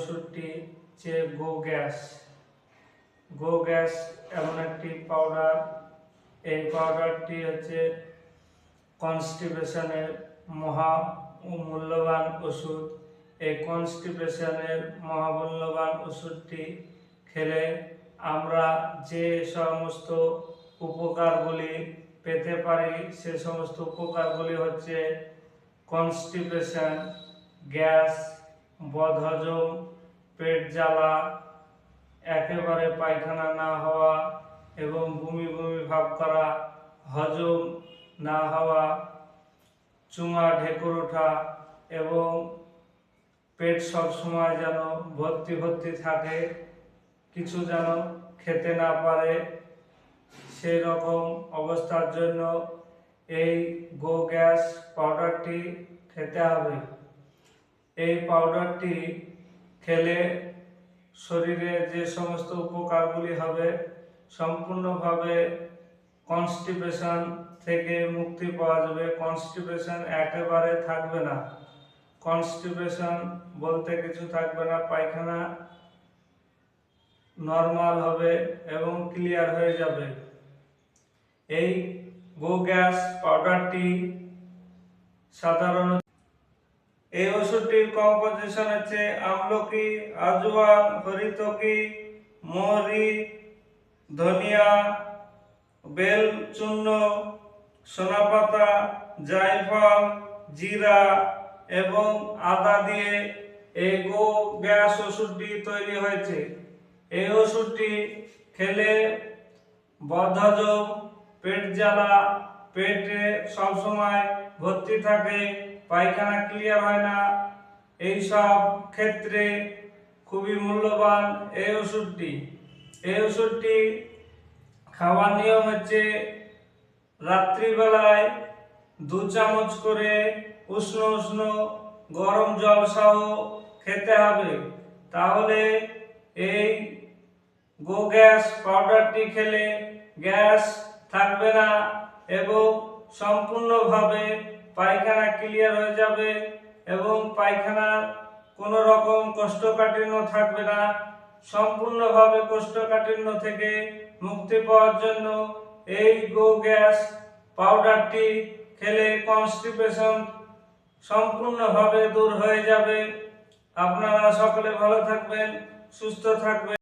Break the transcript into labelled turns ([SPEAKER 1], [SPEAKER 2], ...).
[SPEAKER 1] ওষুধটি হচ্ছে গো গ্যাস গো গ্যাস এমন একটি পাউডার এই পাউডারটি হচ্ছে কনস্টিপেশনের মহা মূল্যবান ওষুধ। এই কনস্টিপেশনের মহামূল্যবান ওষুধটি খেলে আমরা যে সমস্ত উপকারগুলি পেতে পারি, সে সমস্ত উপকারগুলি হচ্ছে কনস্টিপেশন গ্যাস বদহজম, পেট জ্বালা, একেবারে পায়খানা না হওয়া এবং বমি বমি ভাব করা, হজম না হওয়া চুঙা ঢেকুর ওঠা এবং পেট সব সময় যেন ভর্তি ভর্তি থাকে, কিছু যেন খেতে না পারে, সেই রকম অবস্থার জন্য এই গো গ্যাস পাউডারটি খেতে হবে। এই পাউডারটি খেলে শরীরে যে সমস্ত উপকারগুলি হবে, সম্পূর্ণভাবে কনস্টিপেশন থেকে মুক্তি পাওয়া যাবে। কনস্টিপেশন একেবারে থাকবে না। কনস্টিপেশন বলতে কিছু থাকবে না, পায়খানা নর্মাল হবে এবং ক্লিয়ার হয়ে যাবে। এই গো গ্যাস পাউডারটি সাধারণত এই ওষুধটির কম্পোজিশন হচ্ছে আমলকি আজওয়ান হরিতকি মহরি ধনিয়া বেল চূর্ণ সোনাপাতা, জায়ফল, জিরা এবং আদা দিয়ে এই গো গ্যাস ওষুধটি তৈরি হয়েছে। এই ওষুধটি খেলে বদহজম, পেট জ্বালা, পেটে সবসময় ভর্তি থাকে পায়খানা ক্লিয়ার হয় না। এই সব ক্ষেত্রে খুবই মূল্যবান এই ওষুধটি। এই ওষুধটি খাওয়ার নিয়ম হচ্ছে রাত্রিবেলায় দু চামচ করে উষ্ণ উষ্ণ গরম জল সহ খেতে হবে। তাহলে এই গো গ্যাস পাউডারটি খেলে গ্যাস থাকবে না এবং সম্পূর্ণভাবে পায়খানা ক্লিয়ার হয়ে যাবে এবং পায়খানার কোনো রকম কোষ্ঠকাঠিন্য থাকবে না। সম্পূর্ণভাবে কোষ্ঠকাঠিন্য থেকে মুক্তি পাওয়ার জন্য এই গো গ্যাস পাউডারটি খেলে কনস্টিপেশন সম্পূর্ণভাবে দূর হয়ে যাবে। আপনারা সকলে ভালো থাকবেন, সুস্থ থাকবেন।